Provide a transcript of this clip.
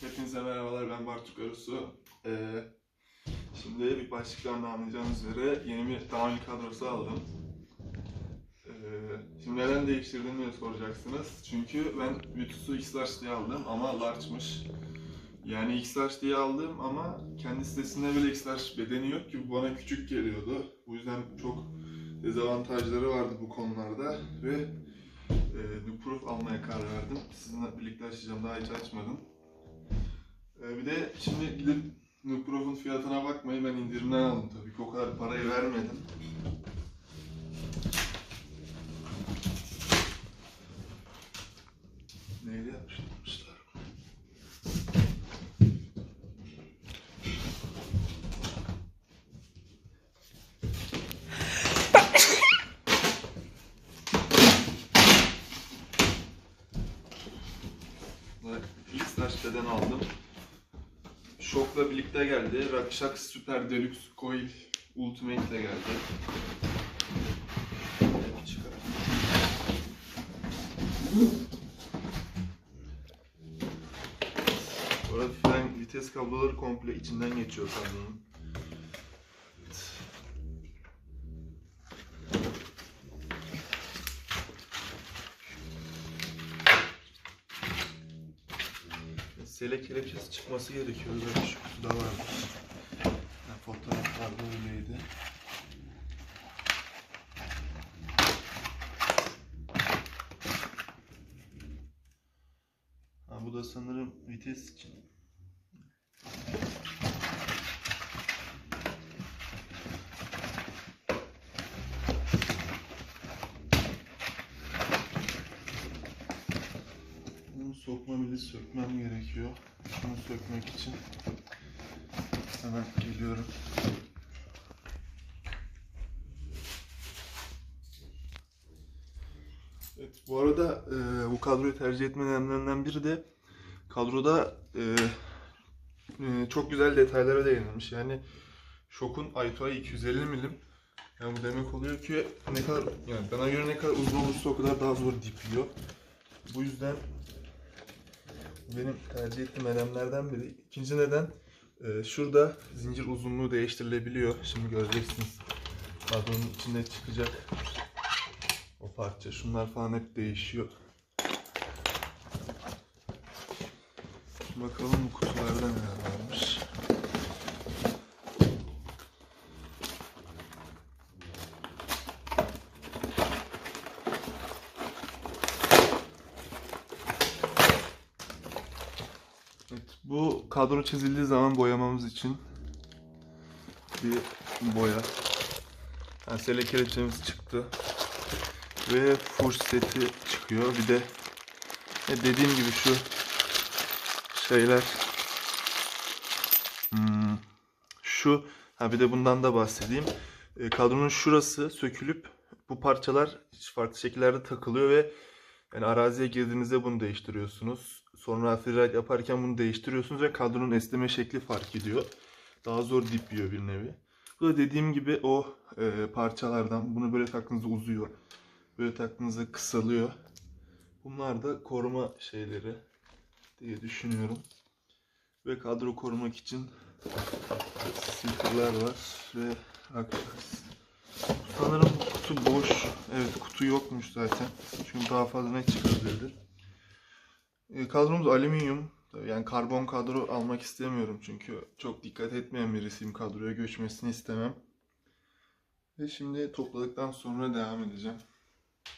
Hepinize merhabalar ben Bartuk Arısu. Ee, şimdi bir başlıktan da anlayacağınız üzere yeni bir tamir kadrosu aldım. Ee, şimdi neden değiştirdim diye soracaksınız. Çünkü ben Vitus'u X-Large diye aldım ama large'mış. Yani X-Large diye aldım ama kendi sitesinde bile X-Large bedeni yok ki bana küçük geliyordu. Bu yüzden çok dezavantajları vardı bu konularda ve e, Nuproof almaya karar verdim. Sizinle birlikte açacağım daha hiç açmadım. Bir de şimdi gidip Nuproof'un fiyatına bakmayın ben indirimden aldım tabii ki o kadar parayı vermedim. Neyle yapmışlar? X-Large beden aldım. Şokla birlikte geldi. Rakşak Super Deluxe Coil Ultimate ile geldi. Bu arada fren vites kabloları komple içinden geçiyor kablonun. Sele kelepçesi çıkması gerekiyor. Böyle şu kutuda varmış. Yani fotoğraflarda öyleydi. Ha, bu da sanırım vites için. Bunu sokma bile sökmem gerekiyor. Şunu sökmek için hemen geliyorum. Evet, bu arada e, bu kadroyu tercih etme nedenlerinden biri de kadroda e, e, çok güzel detaylara değinilmiş. Yani Şok'un I2I 250 milim. Yani bu demek oluyor ki ne kadar yani bana göre ne kadar uzun olursa o kadar daha zor dipiyor. Bu yüzden benim tercih ettiğim nedenlerden biri. İkinci neden e, şurada zincir uzunluğu değiştirilebiliyor. Şimdi göreceksiniz. Kadronun içinde çıkacak o parça. Şunlar falan hep değişiyor. Bakalım bu kutularda neler varmış. Evet, bu kadro çizildiği zaman boyamamız için bir boya. Yani sele kelepçemiz çıktı. Ve full seti çıkıyor. Bir de e, dediğim gibi şu şeyler hmm, şu ha bir de bundan da bahsedeyim. E, kadronun şurası sökülüp bu parçalar farklı şekillerde takılıyor ve yani araziye girdiğinizde bunu değiştiriyorsunuz. Sonra freeride yaparken bunu değiştiriyorsunuz ve kadronun esneme şekli fark ediyor. Daha zor dip yiyor bir nevi. Bu da dediğim gibi o e, parçalardan. Bunu böyle taktığınızda uzuyor. Böyle taktığınızda kısalıyor. Bunlar da koruma şeyleri diye düşünüyorum. Ve kadro korumak için stickerlar var ve akşams. Sanırım kutu boş. Evet kutu yokmuş zaten. Çünkü daha fazla ne çıkabilirdi. E, kadromuz alüminyum. Yani karbon kadro almak istemiyorum çünkü çok dikkat etmeyen birisiyim kadroya göçmesini istemem. Ve şimdi topladıktan sonra devam edeceğim.